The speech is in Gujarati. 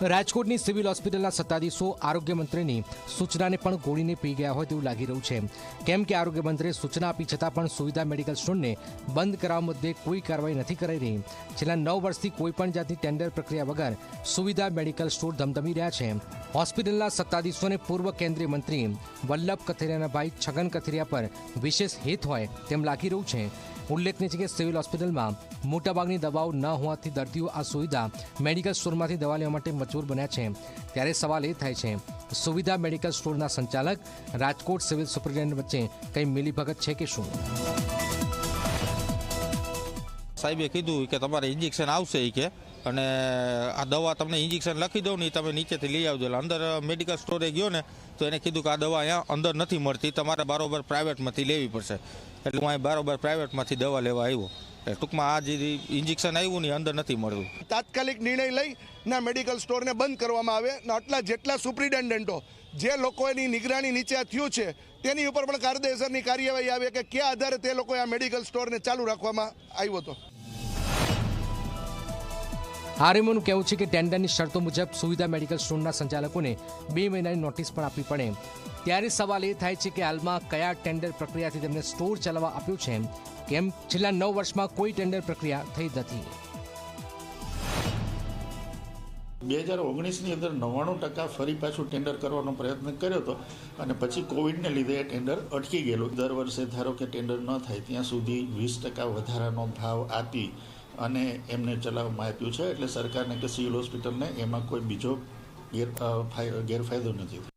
રાજકોટની સિવિલ હોસ્પિટલના સત્તાધીશો, આરોગ્ય મંત્રીની સૂચનાને પણ ગોળીને પી ગયા હોય તેવું લાગી રહ્યું છે. કેમ કે આરોગ્ય મંત્રીએ સૂચના આપી છતાં પણ સુવિધા મેડિકલ સ્ટોરને બંધ કરાવવા મુદ્દે કોઈ કાર્યવાહી નથી કરાઈ રહી. છેલ્લા નવ વર્ષથી કોઈ પણ જાતની ટેન્ડર પ્રક્રિયા વગર સુવિધા મેડિકલ સ્ટોર ધમધમી રહ્યા છે. હોસ્પિટલના સત્તાધીશોને પૂર્વ કેન્દ્રીય મંત્રી વલ્લભ કથિરિયાના ભાઈ છગન કથિરિયા પર વિશેષ હિત હોય તેમ લાગી રહ્યું છે. ઉલ્લેખનીય છે કે સિવિલ હોસ્પિટલમાં મોટાભાગની દવાઓ ન હોવાથી દર્દીઓ આ સુવિધા મેડિકલ સ્ટોરમાંથી દવા લેવા માટે મજબૂર બન્યા છે. ત્યારે સવાલ એ થાય છે, સુવિધા મેડિકલ સ્ટોરના સંચાલક રાજકોટ સિવિલ સુપ્રિન્ટેન્ડન્ટ વચ્ચે કંઈ મિલીભગત છે કે શું? સાહેબે કીધું કે તમારે ઇન્જેક્શન આવશે એ કે. અને આ દવા તમને ઇન્જેક્શન લખી દઉં ને તમે નીચેથી લઈ આવજો. અંદર મેડિકલ સ્ટોરે ગયો ને, તો એને કીધું કે આ દવા અહીંયા અંદર નથી મળતી, તમારે બરાબર પ્રાઇવેટમાંથી લેવી પડશે. એટલે હું અહીં બરાબર પ્રાઇવેટમાંથી દવા લેવા આવ્યો. એટલે ટૂંકમાં આ જે ઇન્જેક્શન આવ્યું ને અંદર નથી મળતું. તાત્કાલિક નિર્ણય લઈ ના મેડિકલ સ્ટોરને બંધ કરવામાં આવે ને આટલા જેટલા સુપ્રિન્ટેન્ડન્ટો જે લોકોની નિગરાની નીચે થયું છે, તેની ઉપર પણ કાયદેસરની કાર્યવાહી આવે કે કયા આધારે તે લોકોએ આ મેડિકલ સ્ટોરને ચાલુ રાખવામાં આવ્યો હતો? આરએમઓનું કહેવું છે કે ટેન્ડરની શરતો મુજબ સુવિધા મેડિકલ સ્ટોરના સંચાલકોને બે મહિનાની નોટિસ પણ આપવી પડે. ત્યારે સવાલ એ થાય છે કે હાલમાં કયા ટેન્ડર પ્રક્રિયાથી તેમને સ્ટોર ચલાવવા આપ્યું છે, કેમ છેલ્લા નવ વર્ષમાં કોઈ ટેન્ડર પ્રક્રિયા થઈ નથી? બે હજાર ઓગણીસની અંદર નવ્વાણું ટકા ફરી પાછું ટેન્ડર કરવાનો પ્રયત્ન કર્યો હતો અને પછી કોવિડને લીધે એ ટેન્ડર અટકી ગયેલું. દર વર્ષે ધારો કે ટેન્ડર ન થાય, ત્યાં સુધી વીસ ટકા વધારાનો ભાવ આપી અને એમને ચલાવવામાં આપ્યું છે. એટલે સરકારને કે સિવિલ હોસ્પિટલને એમાં કોઈ બીજો ગેર ફાય- ગેરફાયદો નથી